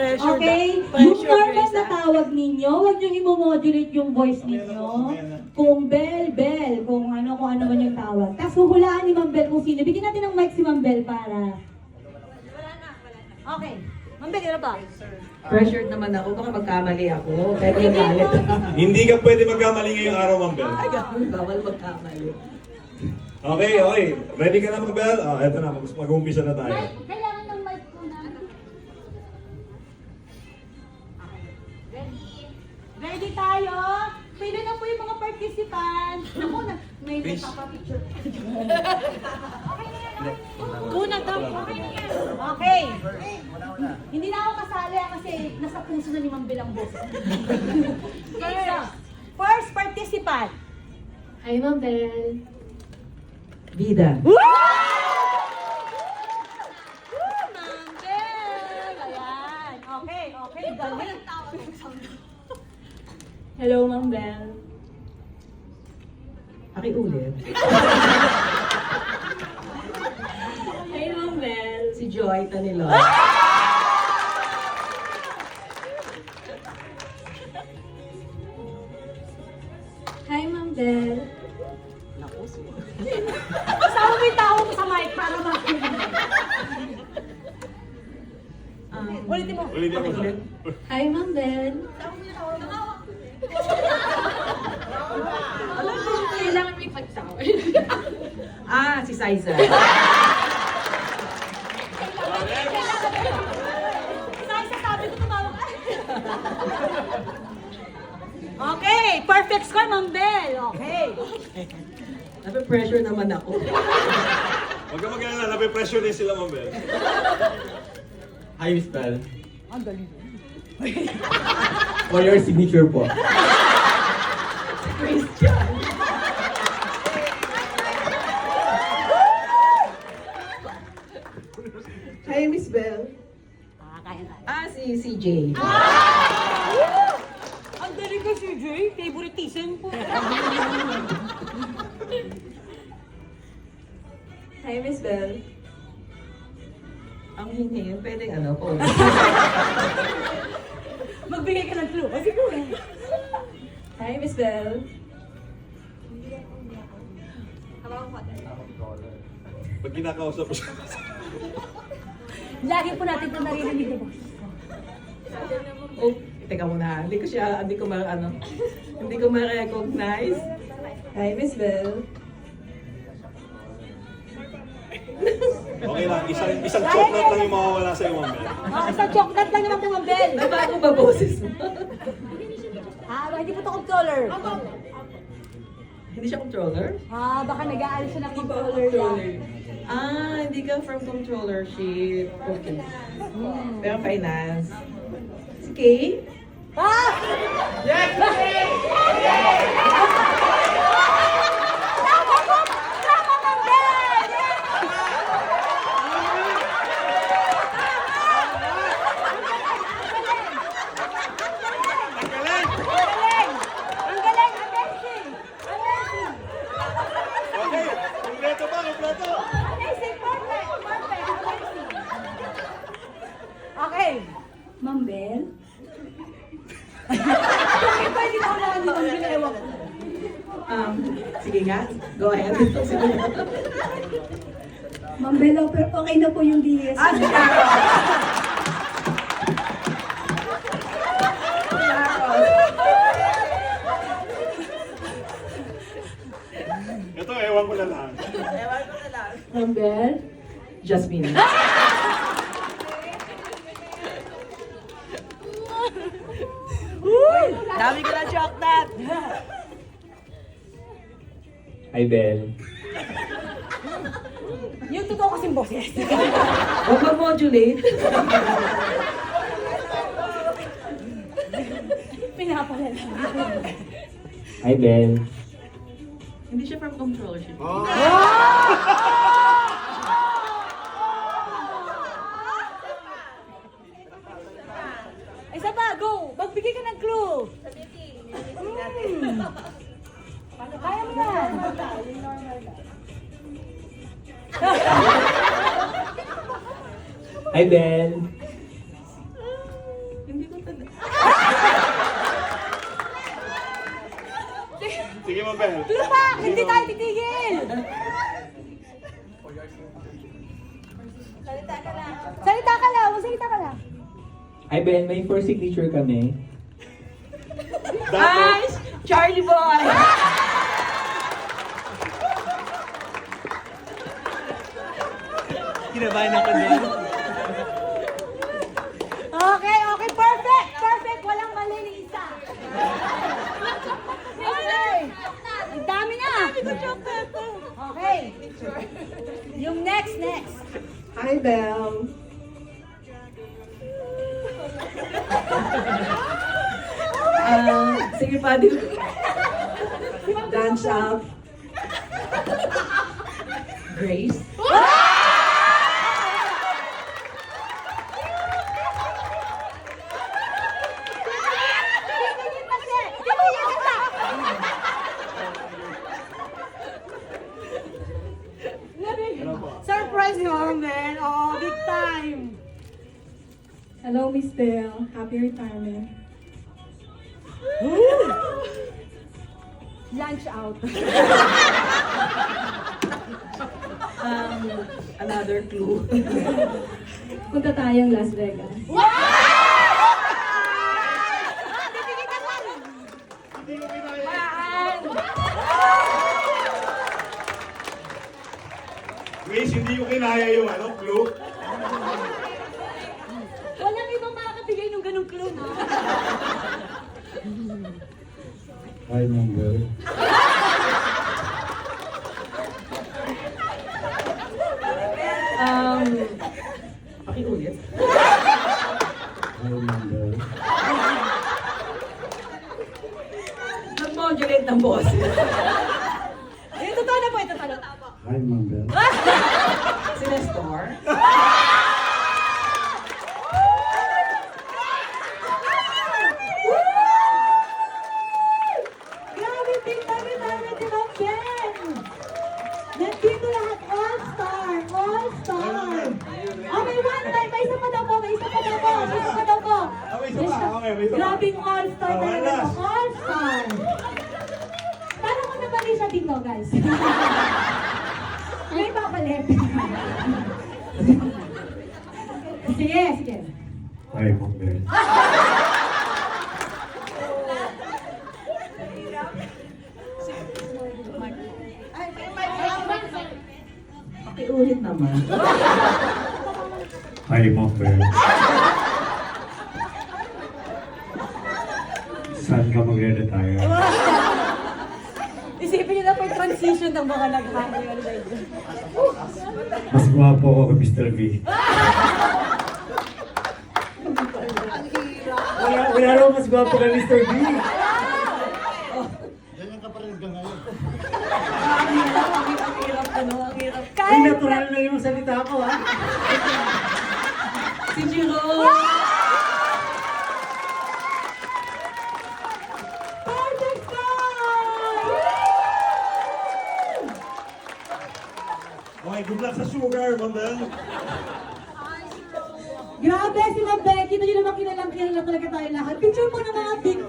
Pressure Okay? na. Yung Pressure, normal Grace, na tawag ninyo, huwag nyo i-modulate yung voice ninyo. Kung bell, bell. Kung ano, kung ano man yung tawag. Tapos huhulaan ni Ma'am Bell kung sino. Bigyan natin ng mic si Ma'am Bell para... Okay. Ma'am Bell, ano ba? Pressured naman ako, baka magkamali ako. Pero nagalit. Hindi ka pwede magkamali ngayong araw, Ma'am Bel. Ay, gawin, bawal magkamali. Okay, okay. Ready ka na, Ma'am Bel? Ah, eto na. Mag- Mag-uumpisa na tayo. Ready tayo? Pwede na po yung mga participants. Naku, na, may may papapicture. okay na yan. Kuna daw. Okay na yan. Okay. Hindi na ako kasali ah, kasi nasa puso na ni Ma'am Bilang Boss. first, first participant. Hi, Ma'am Bell. Bida. Ma'am Bel! Ayan. Okay, okay. Galing. Hello, Ma'am Bell. Pakiulit. Hi, Ma'am Bell. Si Joy Tanilo. Hi, Ma'am Bell. Kasama mo yung tao mo sa mic para makinig. Um, Ulitin mo. Ulitin mo. Hi, Ma'am Bell. Alam mo, kailangan may pagtawa. ah, si Sizer. Sa sabi ko tumawag ka. Okay, perfect score, Ma'am Bel. Okay. Nape-pressure naman ako. Huwag ka mag-alala. Nape-pressure din sila, Ma'am Bel. Hi, Miss Bell. Ang galing. For your signature po. Christian. Hi, Miss Bell. Ah, si CJ. Ang galing ka, CJ. Favoritism po. Hi, Miss Bell. Ang hingin, pwedeng ano po. Magbigay ka ng clue. O, siguro. Hi, Miss Bell. Pag kinakausap mo siya. Lagi po natin ito naririnig na boses ko. oh, teka muna. Hindi ko siya, hindi ko ma, ano, hindi ko ma-recognize. Hi, Miss Bell. Okay lang. Isang, isang chocolate lang yung mawawala sa'yo, Ma'am Bel. Oh, isang chocolate lang naman po, Ma'am Bel. Nabago ba boses mo? Ah, hindi po ito controller. hindi siya controller? Ah, baka nag-aalis siya ng controller lang. Ah, hindi ka from controllership. Okay. Pero finance. Si Kay? Ah! Tama po! Tama, Ma'am Bel! Ang galing! Ang galing! Amazing! Amazing! Okay. Kompleto ba? Kompleto. Amazing! Perfect! Perfect! Amazing! Okay. Ma'am Bell. Bakit ba hindi na wala ni Ma'am Bel? Ewan ko. Um, sige nga. Go ahead. Sige. Ma'am Bell, okay, okay na po yung DS. ah, si Carol. Ito, ewan ko na lang. Ma'am Bell. Jasmine. Hi, Bell. Yung totoo kasing boses. Huwag mag-modulate. Pinapalala. Hi, Bell. Hindi siya from controllership. Isa pa, go! Magbigay ka ng clue! Hmm. Kaya Hi, Bel. Hindi ko tanda. Sige mo, Bel. Lupa! Hindi tayo titigil! Salita ka lang. Salita ka lang. Magsalita ka lang. Hi, Ben. May first signature kami. Dato. Charlie Boy! Kinabahan ako doon. Okay, okay, perfect! Perfect! Walang mali ni isa. Okay. Ang dami na! Okay. Yung next, next. Hi, Belle. Um, sige pa, di Dance up. Grace? Tingin kasi! Tingin kita! Surprise ni Mel! Oh, big time! Hello, Miss Belle. Happy retirement. Lunch out. Um, another clue. Punta tayong Las Vegas. Grace, hindi ko kinaya yung ano, clue. Walang ibang makakabigay ng ganong clue, no? Hi, Mabel. Um, pakiulit. Hi, Mabel. Nag-modulate ng boses. Yung totoo na po, ito talo. Hi, Mabel. Si Nestor. Grabe, big time retirement ni Ma'am Jen! Nandito lahat, all-star, all-star! Okay, one time, may isa pa daw po, may isa pa daw po, may isa pa daw po. Ah, may isa pa, okay, may isa pa. Grabing all-star Ah, talaga to, all-star! Paano ko nabali siya dito, guys? may papalit. sige, sige. Hi, Mabel. Pakiulit naman. Hi, Mabel. Saan ka magre-retire? Isipin niyo na po yung transition ng mga nag-hire. Mas gwapo ako kay Mr. V. Wala, wala raw mas gwapo kay Mr. V. Ang hirap, ang hirap, ang hirap, ano, ang hirap. Kaya natural na yung salita ko, ha? Si Jiro! Perfect score! Okay, good luck sa sugar, Mabel. Grabe si Ma'am Becky, na yun naman kilalang kilala talaga tayo lahat. Picture mo ng mga big.